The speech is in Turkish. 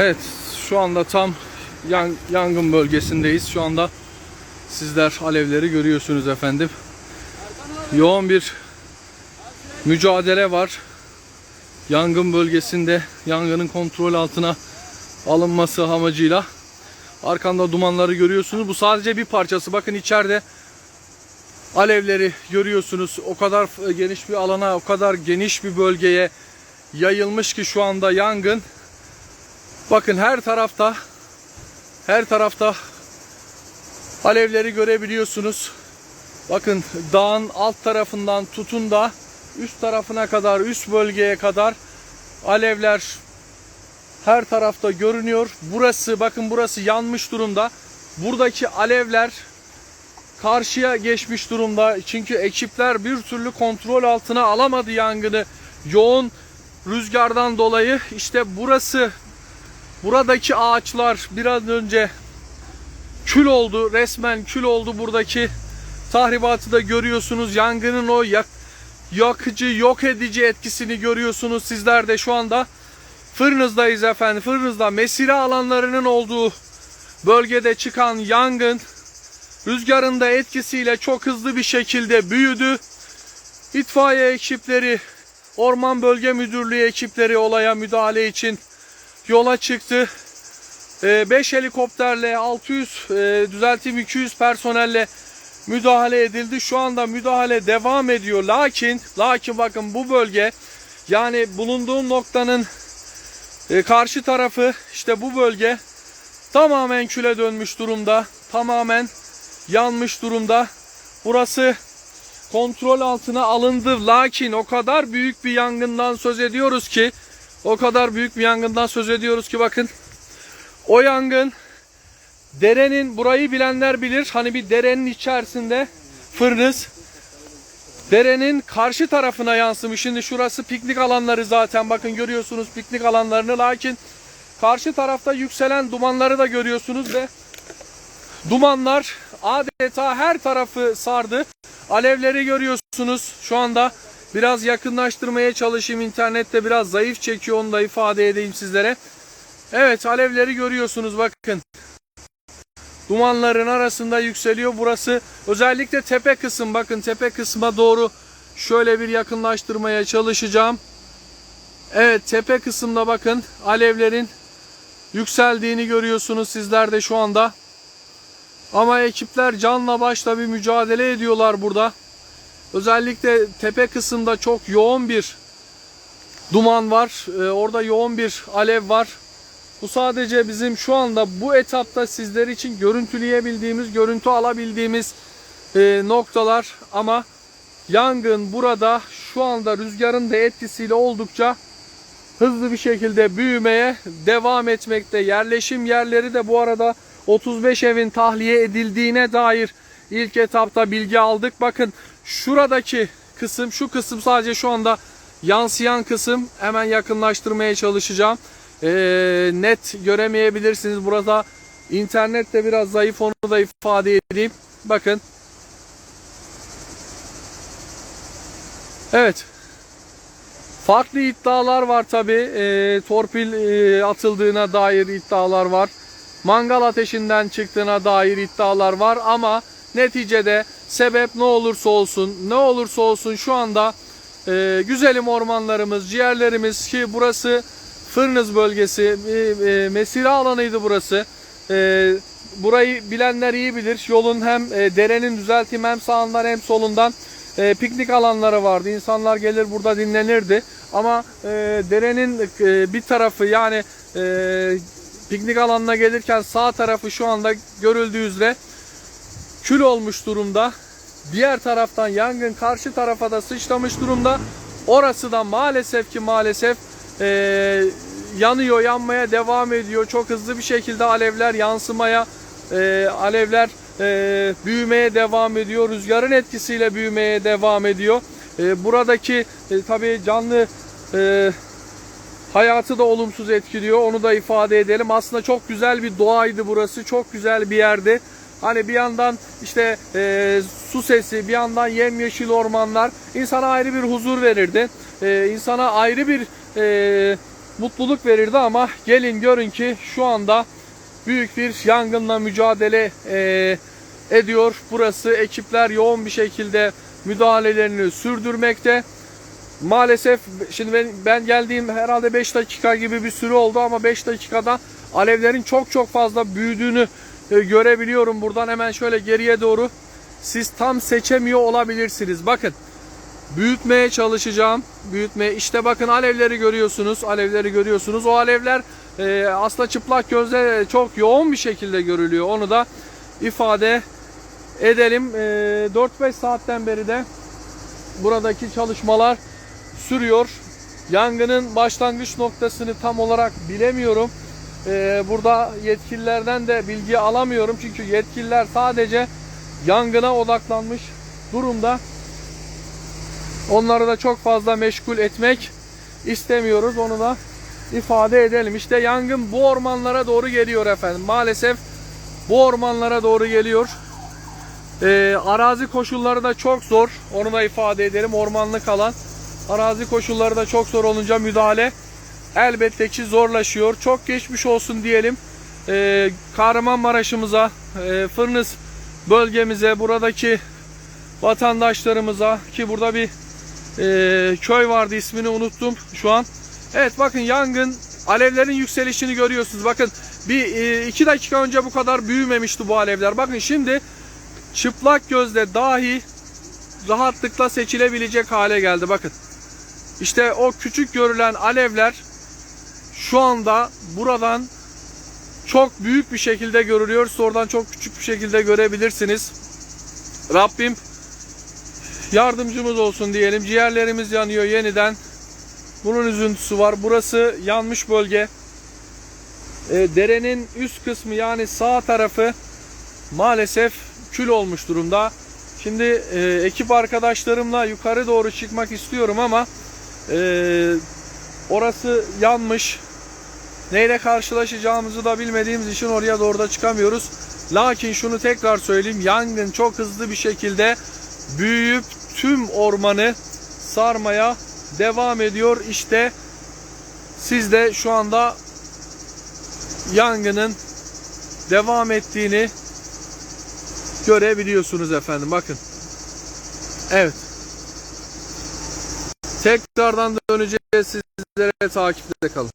Evet şu anda tam yan- yangın bölgesindeyiz. Şu anda sizler alevleri görüyorsunuz efendim. Yoğun bir mücadele var. Yangın bölgesinde yangının kontrol altına alınması amacıyla arkamda dumanları görüyorsunuz. Bu sadece bir parçası. Bakın içeride alevleri görüyorsunuz. O kadar geniş bir alana, o kadar geniş bir bölgeye yayılmış ki şu anda yangın. Bakın her tarafta her tarafta alevleri görebiliyorsunuz. Bakın dağın alt tarafından tutun da üst tarafına kadar, üst bölgeye kadar alevler her tarafta görünüyor. Burası bakın burası yanmış durumda. Buradaki alevler karşıya geçmiş durumda. Çünkü ekipler bir türlü kontrol altına alamadı yangını. Yoğun rüzgardan dolayı işte burası buradaki ağaçlar biraz önce kül oldu. Resmen kül oldu buradaki tahribatı da görüyorsunuz. Yangının o yak, yakıcı, yok edici etkisini görüyorsunuz sizler de şu anda. Fırınızdayız efendim. Fırınızda mesire alanlarının olduğu bölgede çıkan yangın rüzgarın da etkisiyle çok hızlı bir şekilde büyüdü. İtfaiye ekipleri, Orman Bölge Müdürlüğü ekipleri olaya müdahale için yola çıktı. 5 helikopterle 600 e, düzeltim 200 personelle müdahale edildi. Şu anda müdahale devam ediyor. Lakin lakin bakın bu bölge yani bulunduğum noktanın e, karşı tarafı işte bu bölge tamamen küle dönmüş durumda. Tamamen yanmış durumda. Burası kontrol altına alındı. Lakin o kadar büyük bir yangından söz ediyoruz ki o kadar büyük bir yangından söz ediyoruz ki bakın o yangın derenin burayı bilenler bilir. Hani bir derenin içerisinde fırınız derenin karşı tarafına yansımış. Şimdi şurası piknik alanları zaten bakın görüyorsunuz piknik alanlarını lakin karşı tarafta yükselen dumanları da görüyorsunuz ve dumanlar adeta her tarafı sardı. Alevleri görüyorsunuz şu anda. Biraz yakınlaştırmaya çalışayım. İnternette biraz zayıf çekiyor onu da ifade edeyim sizlere. Evet alevleri görüyorsunuz bakın. Dumanların arasında yükseliyor. Burası özellikle tepe kısım. Bakın tepe kısma doğru şöyle bir yakınlaştırmaya çalışacağım. Evet tepe kısımda bakın alevlerin yükseldiğini görüyorsunuz sizler de şu anda. Ama ekipler canla başla bir mücadele ediyorlar burada. Özellikle tepe kısımda çok yoğun bir duman var. Ee, orada yoğun bir alev var. Bu sadece bizim şu anda bu etapta sizler için görüntüleyebildiğimiz, görüntü alabildiğimiz e, noktalar ama yangın burada şu anda rüzgarın da etkisiyle oldukça hızlı bir şekilde büyümeye devam etmekte. Yerleşim yerleri de bu arada 35 evin tahliye edildiğine dair ilk etapta bilgi aldık. Bakın şuradaki kısım, şu kısım sadece şu anda yansıyan kısım. Hemen yakınlaştırmaya çalışacağım. Ee, net göremeyebilirsiniz. Burada internette biraz zayıf onu da ifade edeyim. Bakın. Evet. Farklı iddialar var tabi. torpil e, atıldığına dair iddialar var. Mangal ateşinden çıktığına dair iddialar var ama neticede sebep ne olursa olsun, ne olursa olsun şu anda e, güzelim ormanlarımız, ciğerlerimiz ki burası Fırnız bölgesi, e, e, mesire alanıydı burası. E, burayı bilenler iyi bilir. Yolun hem e, derenin düzeltimi hem sağından hem solundan e, piknik alanları vardı. İnsanlar gelir burada dinlenirdi. Ama e, derenin e, bir tarafı yani e, piknik alanına gelirken sağ tarafı şu anda görüldüğü üzere kül olmuş durumda. Diğer taraftan yangın karşı tarafa da sıçramış durumda. Orası da maalesef ki maalesef e, yanıyor, yanmaya devam ediyor. Çok hızlı bir şekilde alevler yansımaya, e, alevler e, büyümeye devam ediyor. Rüzgarın etkisiyle büyümeye devam ediyor. E, buradaki e, tabii canlı e, hayatı da olumsuz etkiliyor. Onu da ifade edelim. Aslında çok güzel bir doğaydı burası. Çok güzel bir yerdi. Hani bir yandan işte e, su sesi, bir yandan yemyeşil ormanlar insana ayrı bir huzur verirdi. E, insana ayrı bir e, mutluluk verirdi ama gelin görün ki şu anda büyük bir yangınla mücadele e, ediyor. Burası ekipler yoğun bir şekilde müdahalelerini sürdürmekte. Maalesef şimdi ben, ben geldiğim herhalde 5 dakika gibi bir süre oldu ama 5 dakikada alevlerin çok çok fazla büyüdüğünü görebiliyorum. Buradan hemen şöyle geriye doğru siz tam seçemiyor olabilirsiniz. Bakın büyütmeye çalışacağım. Büyütmeye işte bakın alevleri görüyorsunuz. Alevleri görüyorsunuz. O alevler e, aslında çıplak gözle çok yoğun bir şekilde görülüyor. Onu da ifade edelim. E, 4-5 saatten beri de buradaki çalışmalar sürüyor. Yangının başlangıç noktasını tam olarak bilemiyorum. Ee, burada yetkililerden de bilgi alamıyorum. Çünkü yetkililer sadece yangına odaklanmış durumda. Onları da çok fazla meşgul etmek istemiyoruz. Onu da ifade edelim. İşte yangın bu ormanlara doğru geliyor efendim. Maalesef bu ormanlara doğru geliyor. Ee, arazi koşulları da çok zor. Onu da ifade edelim. Ormanlık alan. Arazi koşulları da çok zor olunca müdahale elbette ki zorlaşıyor. Çok geçmiş olsun diyelim. Ee, Kahramanmaraş'ımıza, e, Fırnız bölgemize, buradaki vatandaşlarımıza ki burada bir e, köy vardı ismini unuttum şu an. Evet bakın yangın alevlerin yükselişini görüyorsunuz. Bakın bir e, iki dakika önce bu kadar büyümemişti bu alevler. Bakın şimdi çıplak gözle dahi rahatlıkla seçilebilecek hale geldi. Bakın. İşte o küçük görülen alevler şu anda buradan çok büyük bir şekilde görülüyor. Siz Oradan çok küçük bir şekilde görebilirsiniz. Rabbim yardımcımız olsun diyelim. Ciğerlerimiz yanıyor yeniden. Bunun üzüntüsü var. Burası yanmış bölge. E, derenin üst kısmı yani sağ tarafı maalesef kül olmuş durumda. Şimdi e, ekip arkadaşlarımla yukarı doğru çıkmak istiyorum ama e, orası yanmış. Neyle karşılaşacağımızı da bilmediğimiz için oraya doğru da çıkamıyoruz. Lakin şunu tekrar söyleyeyim. Yangın çok hızlı bir şekilde büyüyüp tüm ormanı sarmaya devam ediyor. İşte siz de şu anda yangının devam ettiğini görebiliyorsunuz efendim. Bakın. Evet. Tekrardan döneceğiz sizlere takipte kalın.